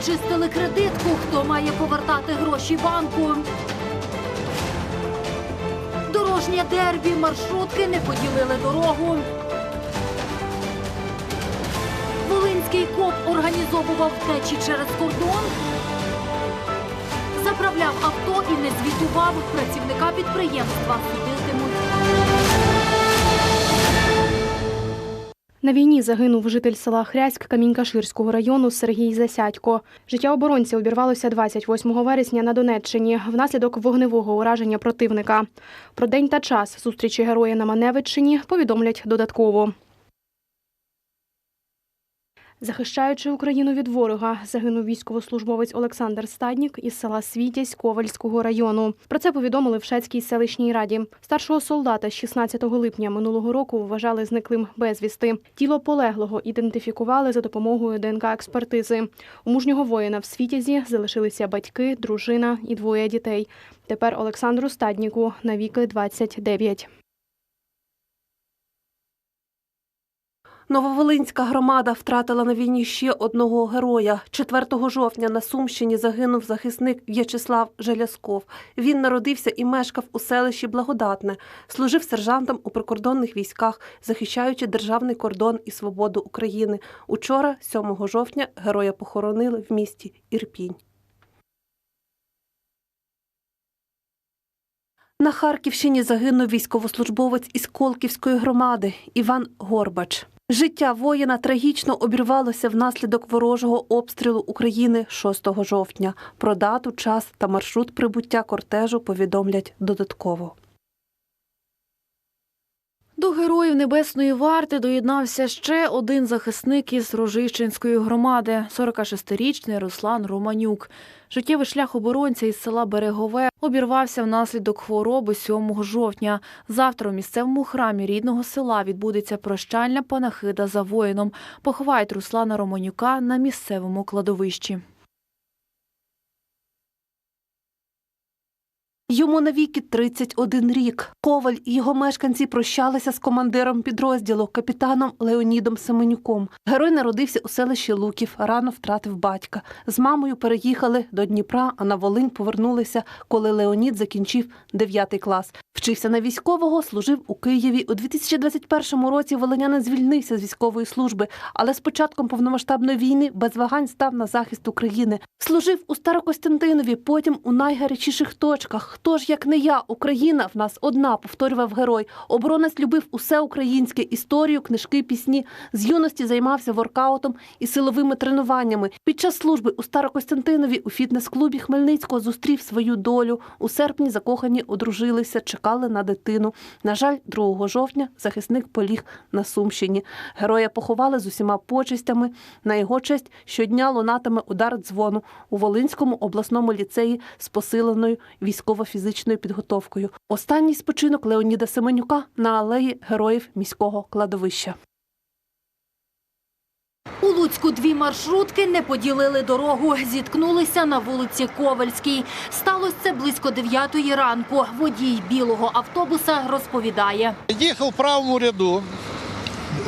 обчистили кредитку, хто має повертати гроші банку. Дорожнє дербі, маршрутки не поділили дорогу. Волинський коп організовував втечі через кордон. Заправляв авто і не звітував. Працівника підприємства судитимуть. На війні загинув житель села Хряськ Камінькаширського району Сергій Засядько. Життя оборонця обірвалося 28 вересня на Донеччині внаслідок вогневого ураження противника. Про день та час зустрічі героя на Маневиччині повідомлять додатково. Захищаючи Україну від ворога, загинув військовослужбовець Олександр Стаднік із села Світязь Ковальського району. Про це повідомили в Шацькій селищній раді. Старшого солдата 16 липня минулого року вважали зниклим безвісти. Тіло полеглого ідентифікували за допомогою ДНК-експертизи. У мужнього воїна в Світязі залишилися батьки, дружина і двоє дітей. Тепер Олександру Стадніку навіки 29. Нововолинська громада втратила на війні ще одного героя. 4 жовтня на Сумщині загинув захисник В'ячеслав Желязков. Він народився і мешкав у селищі Благодатне. Служив сержантом у прикордонних військах, захищаючи державний кордон і свободу України. Учора, 7 жовтня, героя похоронили в місті Ірпінь. На Харківщині загинув військовослужбовець із Колківської громади Іван Горбач. Життя воїна трагічно обірвалося внаслідок ворожого обстрілу України 6 жовтня. Про дату, час та маршрут прибуття кортежу повідомлять додатково. До героїв Небесної варти доєднався ще один захисник із Рожищенської громади – 46-річний Руслан Романюк. Життєвий шлях оборонця із села Берегове обірвався внаслідок хвороби 7 жовтня. Завтра у місцевому храмі рідного села відбудеться прощальна панахида за воїном. Поховають Руслана Романюка на місцевому кладовищі. Йому навіки 31 рік. Коваль і його мешканці прощалися з командиром підрозділу, капітаном Леонідом Семенюком. Герой народився у селищі Луків, рано втратив батька. З мамою переїхали до Дніпра, а на Волинь повернулися, коли Леонід закінчив 9 клас. Вчився на військового, служив у Києві. У 2021 році волинянин звільнився з військової служби, але з початком повномасштабної війни без вагань став на захист України. Служив у Старокостянтинові, потім у найгарячіших точках. Хто ж як не я, Україна в нас одна, повторював герой. Оборонець любив усе українське історію, книжки, пісні. З юності займався воркаутом і силовими тренуваннями. Під час служби у Старокостянтинові у фітнес-клубі Хмельницького зустрів свою долю. У серпні закохані одружилися, чекали на дитину. На жаль, 2 жовтня захисник поліг на Сумщині. Героя поховали з усіма почестями. На його честь щодня лунатиме удар дзвону у Волинському обласному ліцеї з посиленою військово-фізичною підготовкою. Останній спочинок Леоніда Семенюка на алеї героїв міського кладовища. У Луцьку дві маршрутки не поділили дорогу. Зіткнулися на вулиці Ковальській. Сталося це близько 9 ранку. Водій білого автобуса розповідає. Їхав в правому ряду,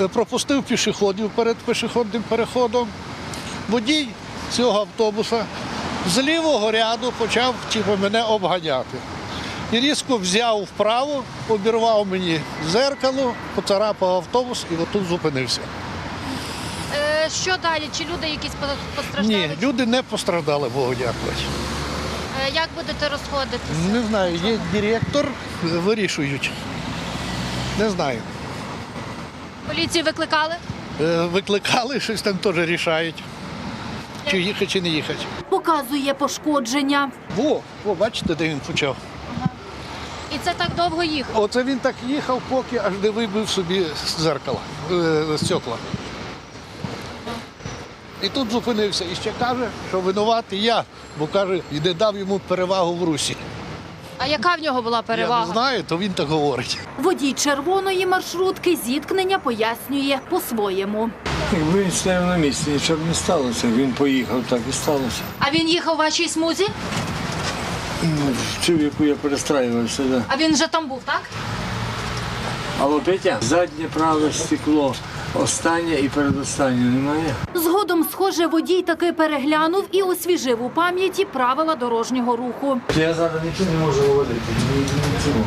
е, пропустив пішоходів перед пішохідним переходом. Водій цього автобуса з лівого ряду почав типу, мене обганяти. І різко взяв вправо, обірвав мені зеркало, поцарапав автобус і отут зупинився. Е, Що далі? Чи люди якісь постраждали? Ні, люди не постраждали, Богу дякувати. Е, Як будете розходитися? Не знаю, є директор, вирішують. Не знаю. Поліцію викликали? Е, Викликали, щось там теж рішають. Чи їхати, чи не їхати. Показує пошкодження. Во, во, бачите, де він почав. І це так довго їхав. Оце він так їхав, поки аж не вибив собі зеркало, е, стекла. І тут зупинився і ще каже, що винуватий я, бо каже, і не дав йому перевагу в русі. А яка в нього була Я перевага? не знаю, то він так говорить. Водій червоної маршрутки зіткнення пояснює по-своєму. Якби він стояв на місці, нічого б не сталося. Він поїхав, так і сталося. А він їхав у вашій смузі? Ну, Чув, яку я перестраювався, да. А він вже там був, так? Алло, Петя, заднє праве стекло Останнє і передостаннє немає. Згодом, схоже, водій таки переглянув і освіжив у пам'яті правила дорожнього руху. Я зараз нічого не можу говорити. Ні, ні.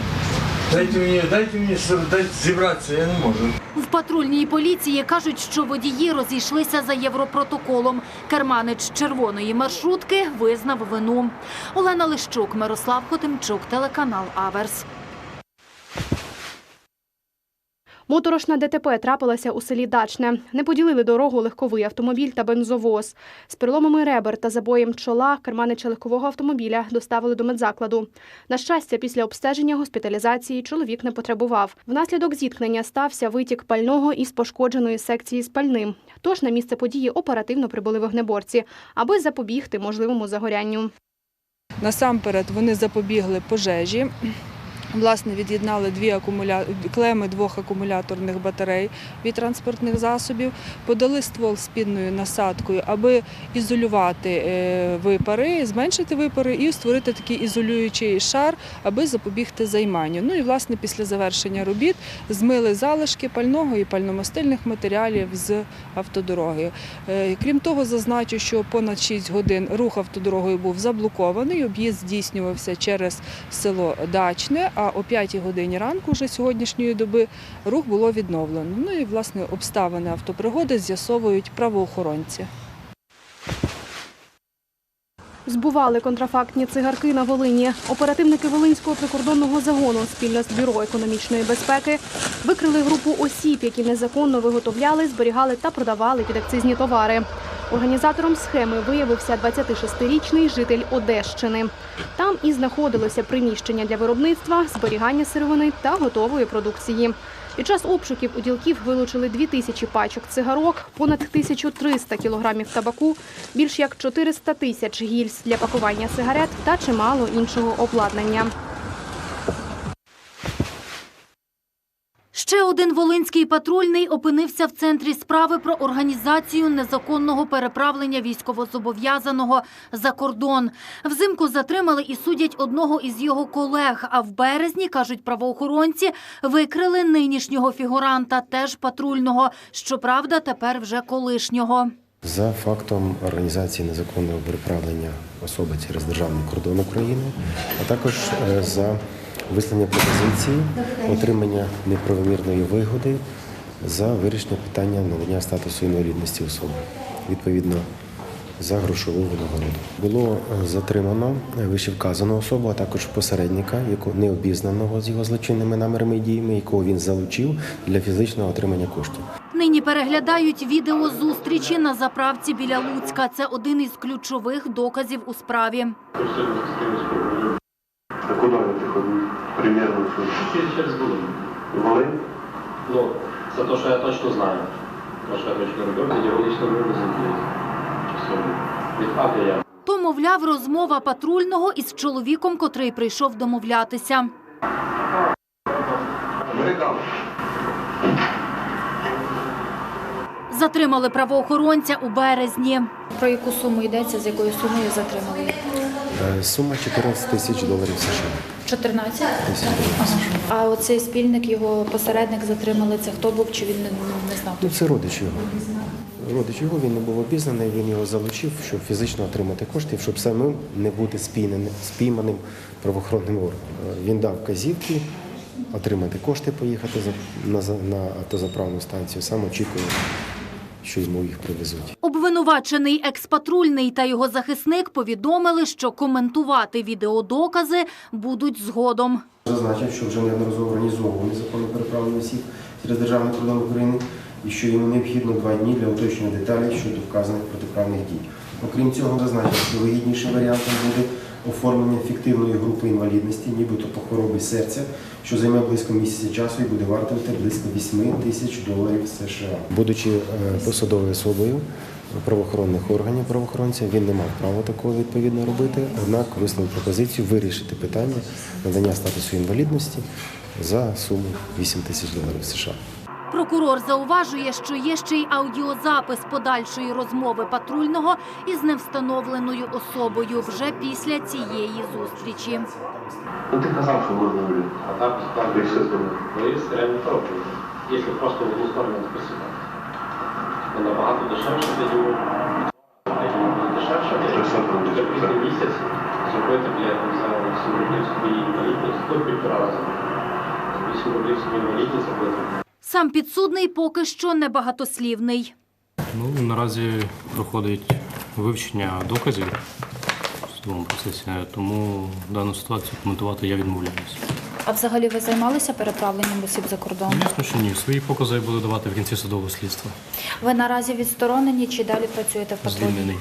Дайте мені, дайте мені дайте зібратися, я не можу. В патрульній поліції кажуть, що водії розійшлися за європротоколом. Керманич червоної маршрутки визнав вину. Олена Лищук, Мирослав Хотимчук, телеканал Аверс. Моторошна ДТП трапилася у селі Дачне. Не поділили дорогу легковий автомобіль та бензовоз. З переломами ребер та забоєм чола керманича легкового автомобіля доставили до медзакладу. На щастя, після обстеження госпіталізації чоловік не потребував. Внаслідок зіткнення стався витік пального із пошкодженої секції з пальним. Тож на місце події оперативно прибули вогнеборці, аби запобігти можливому загорянню. Насамперед вони запобігли пожежі. Власне, від'єднали дві акумуля... клеми двох акумуляторних батарей від транспортних засобів, подали ствол з підною насадкою, аби ізолювати е, випари, зменшити випари і створити такий ізолюючий шар, аби запобігти займанню. Ну і власне після завершення робіт змили залишки пального і пальномастильних матеріалів з автодороги. Е, Крім того, зазначу, що понад 6 годин рух автодорогою був заблокований. Об'їзд здійснювався через село Дачне. А о 5 годині ранку вже сьогоднішньої доби рух було відновлено. Ну і власне обставини автопригоди з'ясовують правоохоронці. Збували контрафактні цигарки на Волині. Оперативники Волинського прикордонного загону спільно з Бюро економічної безпеки викрили групу осіб, які незаконно виготовляли, зберігали та продавали підакцизні товари. Організатором схеми виявився 26-річний житель Одещини. Там і знаходилося приміщення для виробництва, зберігання сировини та готової продукції. Під час обшуків у ділків вилучили 2 тисячі пачок цигарок, понад 1300 кілограмів табаку, більш як 400 тисяч гільз для пакування сигарет та чимало іншого обладнання. Ще один волинський патрульний опинився в центрі справи про організацію незаконного переправлення військовозобов'язаного за кордон. Взимку затримали і судять одного із його колег. А в березні, кажуть правоохоронці, викрили нинішнього фігуранта, теж патрульного. Щоправда, тепер вже колишнього. За фактом організації незаконного переправлення особи через державний кордон України, а також е, за вислання пропозиції, отримання неправомірної вигоди за вирішення питання надання статусу інвалідності особи, відповідно за грошову винагороду. Було е, затримано вищевказану особу, а також посередника, яко не обізнаного з його злочинними намірами і діями, якого він залучив для фізичного отримання коштів. Нині переглядають відео зустрічі на заправці біля Луцька. Це один із ключових доказів у справі. А куда вы приходили? Примерно Через, через Волинь. Волынь? Ну, це те, що я точно знаю. Тому що я точно тоді логічно вивезли часом. Від А Я. То, мовляв, розмова патрульного із чоловіком, котрий прийшов домовлятися. Затримали правоохоронця у березні. Про яку суму йдеться, з якою сумою затримали? Е, Сума 14 тисяч доларів США. 14? А оцей спільник, його посередник затримали, це хто був, чи він не, не знав? Ну, це родич його. Родич його, він не був обізнаний, він його залучив, щоб фізично отримати кошти, щоб самим не бути спійненим- спійманим правоохоронним органом. Він дав казівки отримати кошти, поїхати на, на автозаправну станцію, сам очікує, що йому їх привезуть. Обвинувачений експатрульний та його захисник повідомили, що коментувати відеодокази будуть згодом. Зазначив, що вже неодноразово організовував незаконне переправлення осіб через державний кордон України і що йому необхідно два дні для уточнення деталей щодо вказаних протиправних дій. Окрім цього, зазначив, що вигіднішим варіантом буде оформлення фіктивної групи інвалідності, нібито по хворобі серця, що займе близько місяця часу і буде вартувати близько 8 тисяч доларів США. Будучи е, посадовою особою правоохоронних органів правоохоронця, він не мав права такого відповідно робити, однак висловив пропозицію вирішити питання надання статусу інвалідності за суму 8 тисяч доларів США. Прокурор зауважує, що є ще й аудіозапис подальшої розмови патрульного із невстановленою особою вже після цієї зустрічі. Ну ты сказал, что можно говорить. А так Ты все справді сказал. виїзд реально пробую. Якщо просто в одну сторону. Ну, Набагато дешевше для нього. Для дешевше, Це все буде, якщо після місяць зробити, бля, там взяли 8 рублів собі інвалідність, то півтора рази. 8 рублів собі інвалідність зробити. Сам підсудний поки що небагатослівний. Ну, наразі проходить вивчення доказів в судовому процесі, тому дану ситуацію коментувати я відмовляюся. А взагалі ви займалися переправленням осіб за кордон? Звісно, що ні. Свої покази я буду давати в кінці судового слідства. Ви наразі відсторонені чи далі працюєте в патрулі? Звільнений.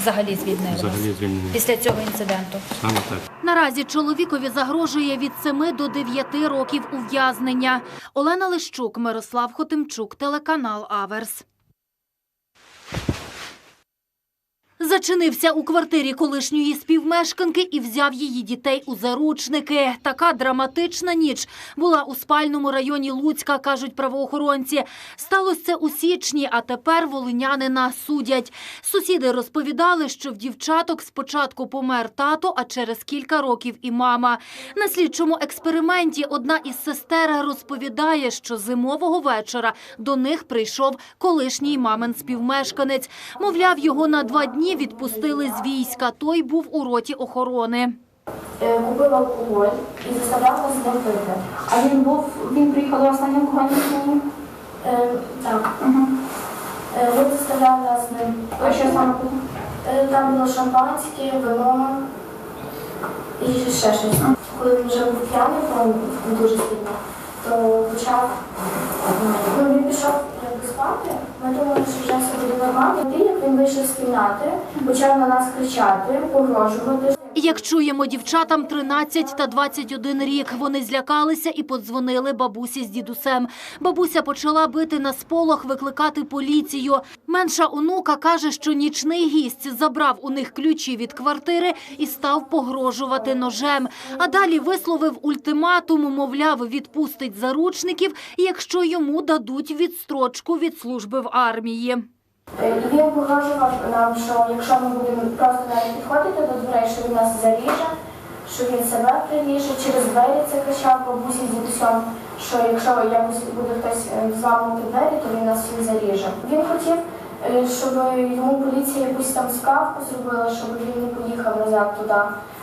Взагалі звільнили. Взагалі звільнили. Після цього інциденту. Саме так. Наразі чоловікові загрожує від 7 до 9 років ув'язнення. Олена Лищук, Мирослав Хотимчук, телеканал Аверс. Зачинився у квартирі колишньої співмешканки і взяв її дітей у заручники. Така драматична ніч була у спальному районі Луцька, кажуть правоохоронці. Сталося це у січні, а тепер волинянина судять. Сусіди розповідали, що в дівчаток спочатку помер тато, а через кілька років і мама. На слідчому експерименті одна із сестер розповідає, що зимового вечора до них прийшов колишній мамин співмешканець. Мовляв, його на два дні відпустили з війська. Той був у роті охорони. Е, купив алкоголь і заставляв нас пити. А він був, він приїхав до останнього Е, так. Угу. Він заставляв нас з ним. А що саме було? Е, там було шампанське, вино і ще щось. Коли він вже був п'яний, дуже сильно, то почав, ну він пішов спати. Ми думали, що вже все буде нормально. Він вийшов з кімнати, почав на нас кричати, погрожувати. Як чуємо, дівчатам 13 та 21 рік. Вони злякалися і подзвонили бабусі з дідусем. Бабуся почала бити на сполох, викликати поліцію. Менша онука каже, що нічний гість забрав у них ключі від квартири і став погрожувати ножем. А далі висловив ультиматум, мовляв, відпустить заручників, якщо йому дадуть відстрочку від служби в армії. Е, І він погрожував нам, що якщо ми будемо просто навіть підходити до дверей, що він нас заріже, що він себе приріже, через двері це кричав бабусі з дідусем, що якщо якось буде хтось е, зламувати двері, то він нас всіх заріже. Він хотів, е, щоб йому поліція якусь там справку зробила, щоб він не поїхав назад туди.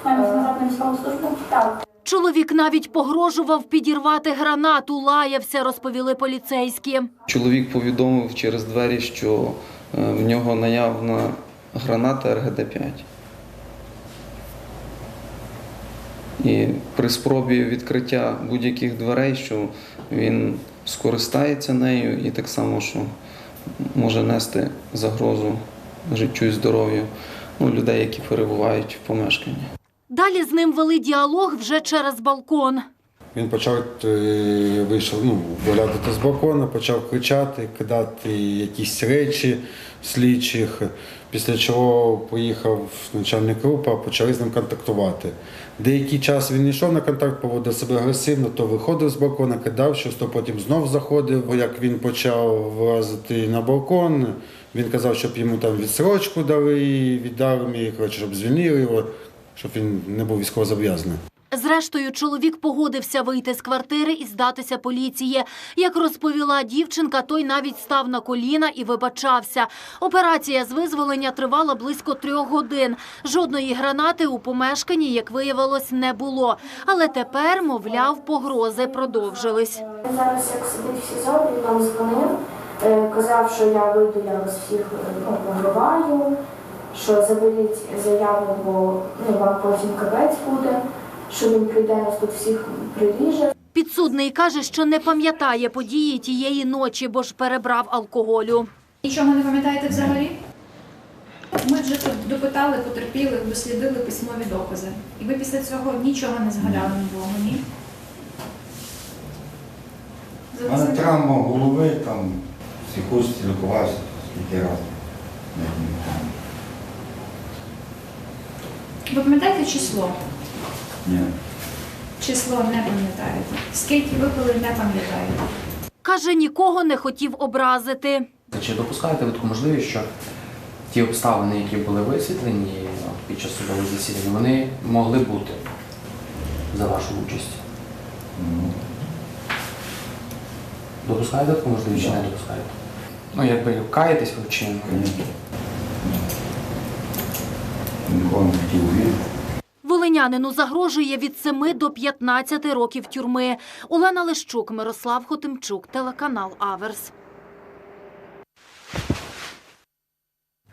Маємо назад на військову службу? Так. Чоловік навіть погрожував підірвати гранату, лаявся, розповіли поліцейські. Чоловік повідомив через двері, що е, в нього наявна граната РГД-5. І при спробі відкриття будь-яких дверей, що він скористається нею і так само, що може нести загрозу життю і здоров'ю ну, людей, які перебувають в помешканні. Далі з ним вели діалог вже через балкон. Він почав е, вийшов ну, вилазити з балкона, почав кричати, кидати якісь речі слідчих. Після чого поїхав начальник групи, почали з ним контактувати. Деякий час він йшов на контакт, поводив себе агресивно, то виходив з балкона, кидав щось, то потім знов заходив. Як він почав вилазити на балкон, він казав, щоб йому там відсрочку дали від армії, коротше, щоб звільнили його, щоб він не був військовозобов'язаний. Зрештою, чоловік погодився вийти з квартири і здатися поліції. Як розповіла дівчинка, той навіть став на коліна і вибачався. Операція з визволення тривала близько трьох годин. Жодної гранати у помешканні, як виявилось, не було. Але тепер, мовляв, погрози продовжились. Він зараз як сидить в СІЗО, він нам дзвонив, е, казав, що я вийду, я вас всіх е, ну, побиваю, що заберіть заяву, бо ну, вам потім капець буде, що він прийде нас тут всіх приріже. Підсудний каже, що не пам'ятає події тієї ночі, бо ж перебрав алкоголю. Нічого не пам'ятаєте взагалі? Ми вже тут допитали, потерпіли, дослідили письмові докази. І ви після цього нічого не згадали нового, ні? У мене травма голови, там в психушці лікувався скільки разів. Ви пам'ятаєте число? Ні. Число не пам'ятаєте. Скільки випили, не пам'ятаєте. Каже, нікого не хотів образити. Чи допускаєте ви таку можливість, що ті обставини, які були висвітлені під час судового засідання, вони могли бути за вашу участь? Допускаєте таку можливість чи не допускаєте? Ну, якби каєтесь ви вчинили? Нікого не хотів вірити. Волинянину загрожує від 7 до 15 років тюрми. Олена Лещук, Мирослав Хотимчук, телеканал Аверс.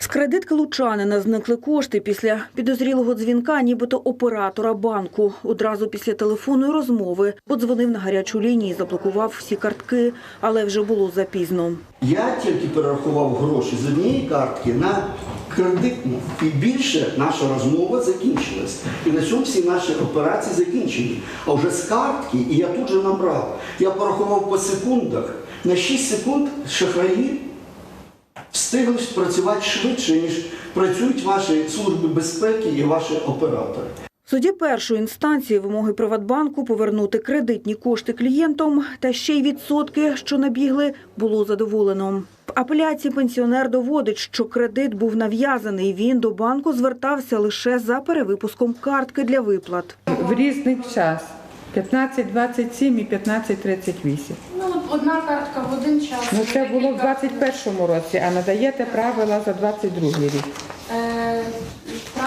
З кредитки лучанина зникли кошти після підозрілого дзвінка, нібито оператора банку. Одразу після телефонної розмови подзвонив на гарячу лінію, і заблокував всі картки, але вже було запізно. Я тільки перерахував гроші з однієї картки на кредитну. І більше наша розмова закінчилась. І на цьому всі наші операції закінчені. А вже з картки, і я тут же набрав. Я порахував по секундах. На 6 секунд шахраї встигли працювати швидше, ніж працюють ваші служби безпеки і ваші оператори. В суді першої інстанції вимоги Приватбанку повернути кредитні кошти клієнтам та ще й відсотки, що набігли, було задоволено. В апеляції пенсіонер доводить, що кредит був нав'язаний. Він до банку звертався лише за перевипуском картки для виплат. В різний час 15.27 і 15.38. Одна картка в один час. Ну це було в 21-му році, а надаєте правила за 22 рік. Е,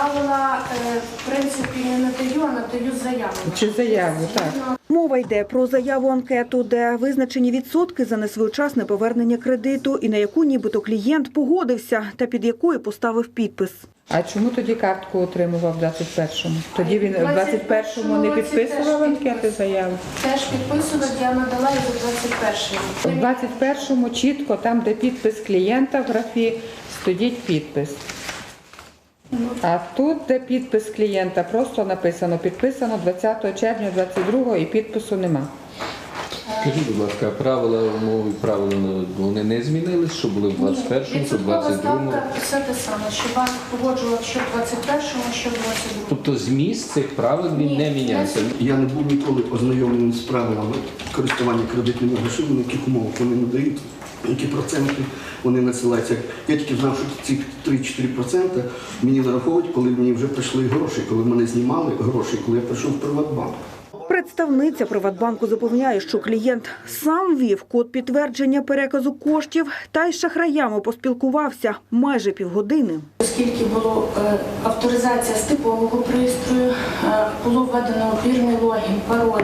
правила, е, в принципі, не надаю, а надаю заяву. Чи заяву, так. Мова йде про заяву анкету, де визначені відсотки за несвоєчасне повернення кредиту і на яку нібито клієнт погодився та під якою поставив підпис. А чому тоді картку отримував в 21-му? Тоді він в 21-му не підписував анкети заяву. Теж підписувати я надала і за 21 В 21-му чітко, там, де підпис клієнта в графі, стоїть підпис. А тут, де підпис клієнта, просто написано підписано 20 червня 22 і підпису нема. Скажіть, будь ласка, а правила умови правила вони не змінились, що були в 21-му, що в Відсоткова 22-му? ставка все те саме, що банк погоджував що в 21-му, що в 22-му. Тобто зміст цих правил він не мінявся. Я не був ніколи ознайомлений з правилами користування кредитними грошима, на яких умовах вони надають, які проценти вони надсилаються. Я тільки знав, що ці 3-4% мені нараховують, коли мені вже прийшли гроші, коли мене знімали гроші, коли я прийшов в Приватбанк. Представниця Приватбанку запевняє, що клієнт сам вів код підтвердження переказу коштів та й з шахраями поспілкувався майже півгодини. Оскільки було е, авторизація з типового пристрою, е, було введено обірний логін, пароль,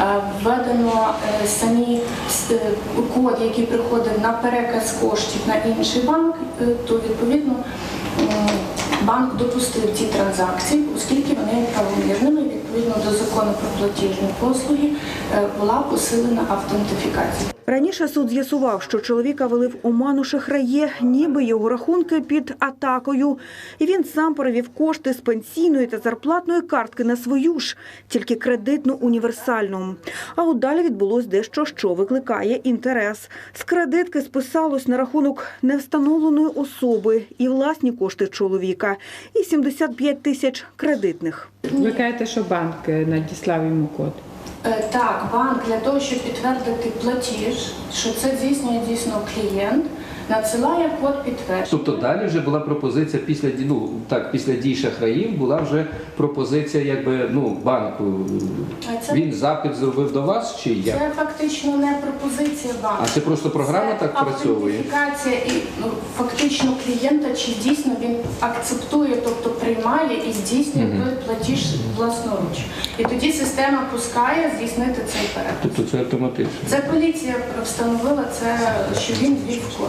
е, введено самі код, який приходить на переказ коштів на інший банк, то відповідно банк допустив ті транзакції, оскільки вони є правомірними. Відповідно до закону про платіжні послуги е, була посилена автентифікація. Раніше суд з'ясував, що чоловіка вели в оману шахраї, ніби його рахунки під атакою. І він сам перевів кошти з пенсійної та зарплатної картки на свою ж, тільки кредитну універсальну. А от далі відбулось дещо, що викликає інтерес. З кредитки списалось на рахунок невстановленої особи і власні кошти чоловіка, і 75 тисяч кредитних. Ви кажете, що банк е, надіслав йому код. Е, Так, банк для того, щоб підтвердити платіж, що це дійсно дійсно клієнт, надсилає код підтвердження. Тобто далі вже була пропозиція після ну, так, після дій шахраїв була вже пропозиція, якби ну банку. Це- Він запит зробив до вас чи як? Це фактично не пропозиція банку. А це просто програма так працьовує? Автентифікація і ну, фактично клієнта, чи дійсно він акцептує, тобто приймає і здійснює той платіж власноруч. І тоді система пускає здійснити цей перегляд. Тобто це автоматично. Це поліція встановила це, що він ввів код.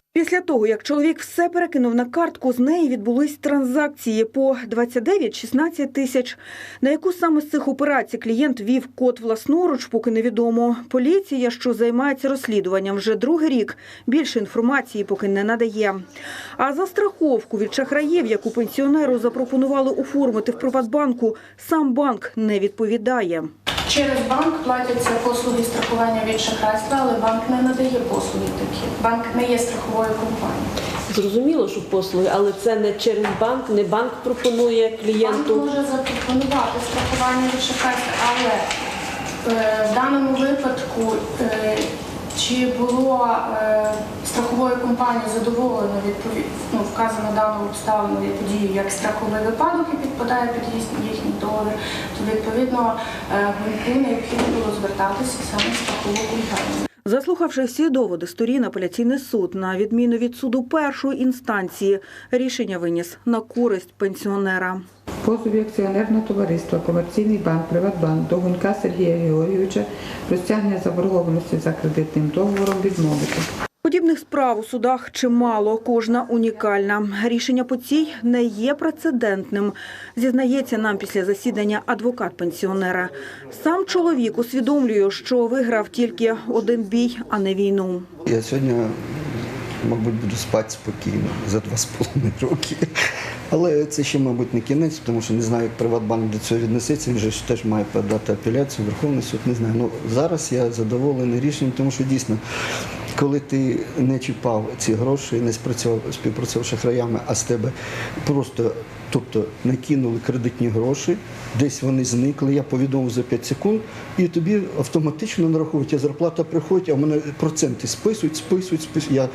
Після того, як чоловік все перекинув на картку, з неї відбулись транзакції по 29-16 тисяч. На яку саме з цих операцій клієнт вів код власноруч, поки невідомо. Поліція, що займається розслідуванням вже другий рік, більше інформації поки не надає. А за страховку від шахраїв, яку пенсіонеру запропонували оформити в Приватбанку, сам банк не відповідає. Через банк платяться послуги страхування від шахрайства, але банк не надає послуги такі. Банк не є страховою компанією. Зрозуміло, що послуги, але це не через банк, не банк пропонує Банк може запропонувати страхування від але е, в даному випадку е, чи було е, страховою компанією задоволено відповідь, ну, вказано дану обставину і подію як страховий випадок і підпадає під їхній- їхній договір, то відповідно гунку необхідно було звертатися саме в страхову компанію. Заслухавши всі доводи сторін, апеляційний суд, на відміну від суду першої інстанції, рішення виніс на користь пенсіонера. Позові акціонерного товариства Комерційний банк Приватбанк Довгунька Сергія Георгійовича про стягнення заборгованості за кредитним договором відмовити. Подібних справ у судах чимало, кожна унікальна. Рішення по цій не є прецедентним, зізнається нам після засідання адвокат пенсіонера. Сам чоловік усвідомлює, що виграв тільки один бій, а не війну. Я сьогодні, мабуть, буду спати спокійно за два з половиною роки. Але це ще, мабуть, не кінець, тому що не знаю, як Приватбанк до цього віднесеться. Він же теж має подати апеляцію, Верховний суд не знаю. Ну зараз я задоволений рішенням, тому що дійсно, коли ти не чіпав ці гроші, не спрацював співпрацював шахраями, а з тебе просто. Тобто накинули кредитні гроші, десь вони зникли, я повідомив за 5 секунд, і тобі автоматично нараховують, а зарплата приходить, а мене проценти списують, списують, списують. Я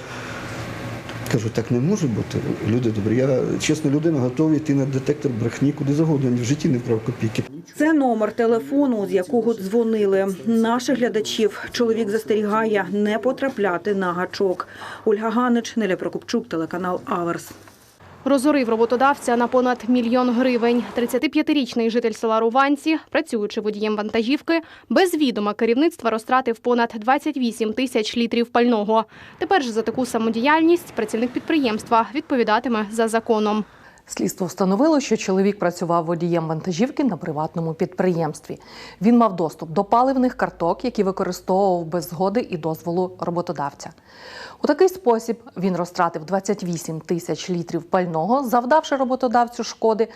кажу, так не може бути. Люди добрі. Я чесно, людина, готова йти на детектор брехні, куди загодно, в житті не вкрав копійки. Це номер телефону, з якого дзвонили. Наших глядачів чоловік застерігає не потрапляти на гачок. Ольга Ганич, Неля Прокопчук, телеканал Аверс. Розорив роботодавця на понад мільйон гривень. 35-річний житель села Руванці, працюючи водієм вантажівки, без відома керівництва розтратив понад 28 тисяч літрів пального. Тепер же за таку самодіяльність працівник підприємства відповідатиме за законом. Слідство встановило, що чоловік працював водієм вантажівки на приватному підприємстві. Він мав доступ до паливних карток, які використовував без згоди і дозволу роботодавця. У такий спосіб він розтратив 28 тисяч літрів пального, завдавши роботодавцю шкоди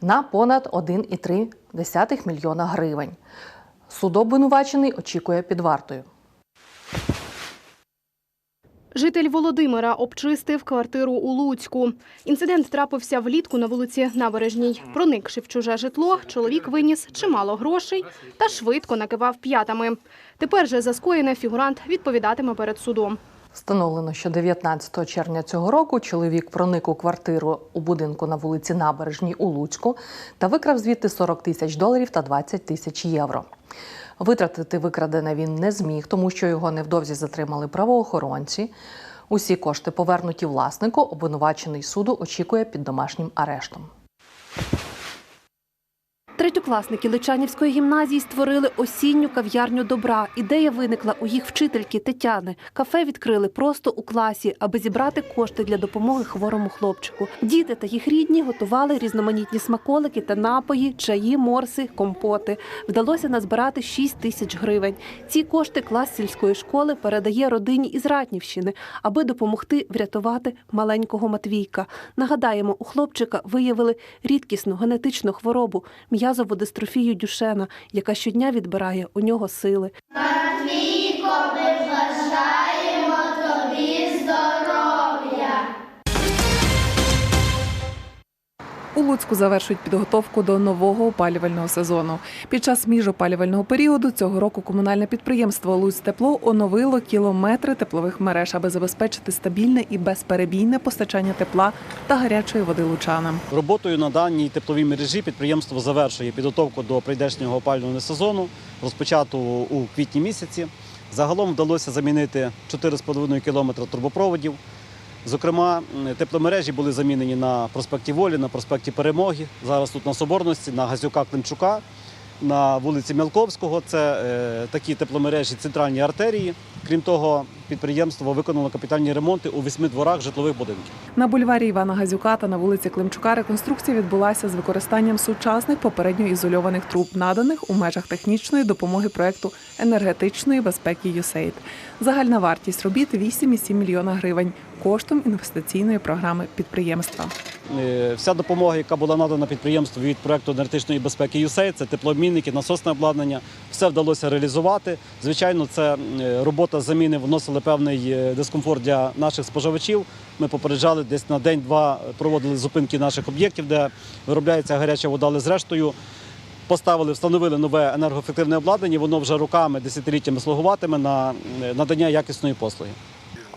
на понад 1,3 мільйона гривень. Суд обвинувачений очікує під вартою. Житель Володимира обчистив квартиру у Луцьку. Інцидент трапився влітку на вулиці Набережній. Проникши в чуже житло, чоловік виніс чимало грошей та швидко накивав п'ятами. Тепер же за скоєне фігурант відповідатиме перед судом. Встановлено, що 19 червня цього року чоловік проник у квартиру у будинку на вулиці Набережній у Луцьку та викрав звідти 40 тисяч доларів та 20 тисяч євро. Витратити викрадене він не зміг, тому що його невдовзі затримали правоохоронці. Усі кошти повернуті власнику. Обвинувачений суду очікує під домашнім арештом. Третьокласники Личанівської гімназії створили осінню кав'ярню добра. Ідея виникла у їх вчительки Тетяни. Кафе відкрили просто у класі, аби зібрати кошти для допомоги хворому хлопчику. Діти та їх рідні готували різноманітні смаколики та напої, чаї, морси, компоти. Вдалося назбирати 6 тисяч гривень. Ці кошти клас сільської школи передає родині із Ратнівщини, аби допомогти врятувати маленького Матвійка. Нагадаємо, у хлопчика виявили рідкісну генетичну хворобу м'язову дистрофію Дюшена, яка щодня відбирає у нього сили. У Луцьку завершують підготовку до нового опалювального сезону. Під час міжопалювального періоду цього року комунальне підприємство «Луцьтепло» оновило кілометри теплових мереж, аби забезпечити стабільне і безперебійне постачання тепла та гарячої води лучанам. Роботою на даній тепловій мережі підприємство завершує підготовку до прийдешнього опалювального сезону, розпочату у квітні місяці. Загалом вдалося замінити 4,5 кілометри трубопроводів. Зокрема, тепломережі були замінені на проспекті Волі, на проспекті Перемоги. Зараз тут на Соборності, на Газюка Климчука, на вулиці Мялковського. Це е, такі тепломережі центральні артерії. Крім того, підприємство виконало капітальні ремонти у восьми дворах житлових будинків. На бульварі Івана Газюка та на вулиці Климчука реконструкція відбулася з використанням сучасних попередньо ізольованих труб, наданих у межах технічної допомоги проекту енергетичної безпеки «ЮСЕЙД». Загальна вартість робіт 8,7 мільйона гривень коштом інвестиційної програми підприємства. Е, Вся допомога, яка була надана підприємству від проекту енергетичної безпеки «ЮСЕЙ», це теплообмінники, насосне обладнання, все вдалося реалізувати. Звичайно, це е, робота заміни вносила певний е, дискомфорт для наших споживачів. Ми попереджали десь на день-два проводили зупинки наших об'єктів, де виробляється гаряча вода, але зрештою. Поставили, встановили нове енергоефективне обладнання, воно вже роками, десятиліттями слугуватиме на надання якісної послуги.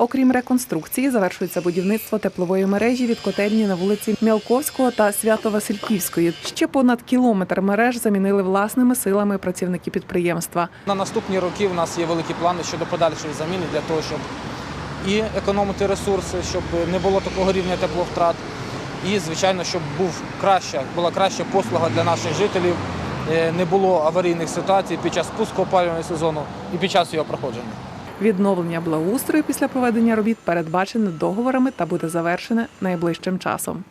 Окрім реконструкції, завершується будівництво теплової мережі від котельні на вулиці Мялковського та Свято-Васильківської. Ще понад кілометр мереж замінили власними силами працівники підприємства. На наступні роки у нас є великі плани щодо подальшої заміни для того, щоб і економити ресурси, щоб не було такого рівня тепловтрат, і звичайно, щоб був краща, була краща послуга для наших жителів, е, не було аварійних ситуацій під час пуску опалювального сезону і під час його проходження. Відновлення благоустрою після проведення робіт передбачене договорами та буде завершене найближчим часом.